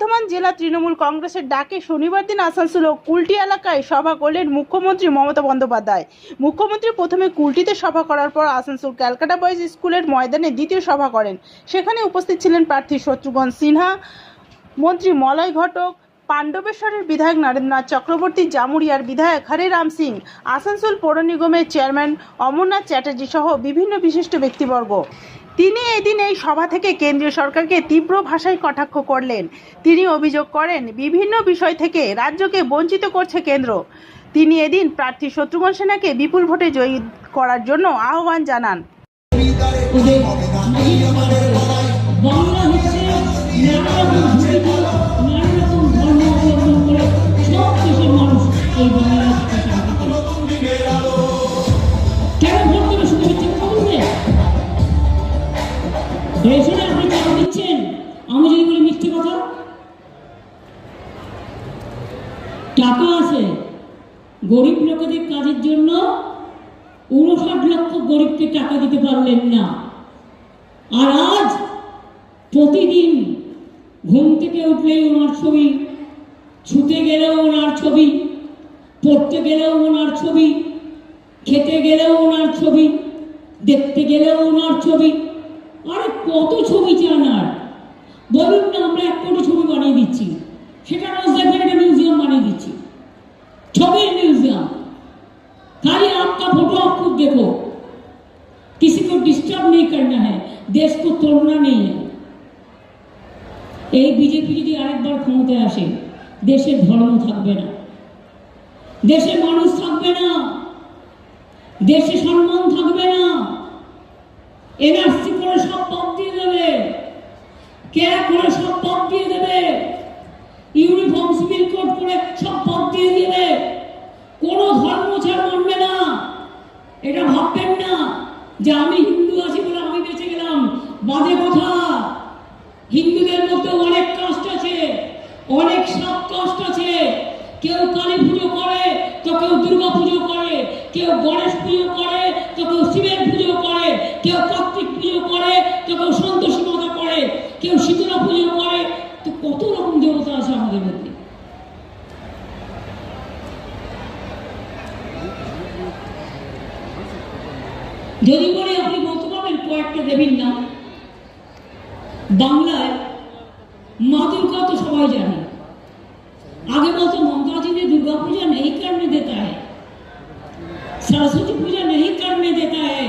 ক্রমবর্ধমান জেলা তৃণমূল কংগ্রেসের ডাকে শনিবার দিন আসানসোল ও কুলটি এলাকায় সভা করলেন মুখ্যমন্ত্রী মমতা বন্দ্যোপাধ্যায়। মুখ্যমন্ত্রী প্রথমে কুলটিতে সভা করার পর আসানসোল ক্যালকাটা বয়েজ স্কুলের ময়দানে দ্বিতীয় সভা করেন। সেখানে উপস্থিত ছিলেন প্রার্থী শত্রুঘ্ন সিনহা, মন্ত্রী মলয় ঘটক, পাণ্ডবেশ্বরের বিধায়ক নরেন্দ্রনাথ চক্রবর্তী জামুরিয়ার বিধায়ক হরিরাম সিং, আসানসোল পৌর নিগমের চেয়ারম্যান অমরনাথ চ্যাটার্জি সহ বিভিন্ন বিশিষ্ট ব্যক্তিবর্গ। তিনি এদিন এই সভা থেকে কেন্দ্রীয় সরকারকে তীব্র ভাষায় কটাক্ষ করলেন। তিনি অভিযোগ করেন, বিভিন্ন বিষয় থেকে রাজ্যকে বঞ্চিত করছে কেন্দ্র। তিনি এদিন প্রার্থী শত্রুঘ্ন সেনাকে বিপুল ভোটে জয়ী করার জন্য আহ্বান জানান। ওদের রেশনে আপনি দিচ্ছেন? আমি যদি বলি মিষ্টি কথা? টাকা গরিব লোকেদের কাজের জন্য উনষাট লক্ষ গরিবকে টাকা দিতে পারলেন না। আর আজ প্রতিদিন ঘুম থেকে উঠলেই ওনার ছবি, ছুতে গেলেও ওনার ছবি, পড়তে গেলেও ওনার ছবি, খেতে গেলেও ওনার ছবি, দেখতে গেলেও ওনার ছবি আরে কত ছবি চান আর বলুন না আমরা এক কোটি ছবি বানিয়ে দিচ্ছি সেটা রোজ দেখবেন একটা মিউজিয়াম বানিয়ে দিচ্ছি ছবির মিউজিয়াম खाली आपका फोटो आप खुद देखो किसी को डिस्टर्ब नहीं करना है देश को तोड़ना नहीं है এই বিজেপি যদি আরেকবার ক্ষমতায় আসে দেশের ধর্ম থাকবে না দেশের মানুষ থাকবে না দেশে সম্মান থাকবে না এনআরসি করে সব দিয়ে দেবে? কে করে সব দিয়ে দেবে? ইউনিফর্ম সিভিল কোড করে সব বাদ দিয়ে দেবে? কোনো ধর্ম ছাড় মানবে না। এটা ভাববেন না যে আমি হিন্দু আছি বলে আমি বেঁচে গেলাম। বাজে কথা। হিন্দুদের মধ্যে অনেক কাস্ট আছে, অনেক সাত কাস্ট আছে। কেউ কালী পুজো করে, তো কেউ দুর্গা পুজো করে, কেউ গণেশ পুজো করে, তো কেউ শিবের পুজো করে, কেউ কার্তিক পুজো করে, তো কেউ সন্তোষী মাতা করে, কেউ শীতলা পুজো করে, তো কত রকম দেবতা আছে আমাদের মধ্যে? যদি বলি আপনি বলতে পারবেন কয়েকটা দেবীর নাম, বাংলায় মা দুর্গা তো সবাই জানে। আগে বলতো মন্দ दुर्गा पूजा नहीं करने देता है। सरस्वती पूजा नहीं करने देता है।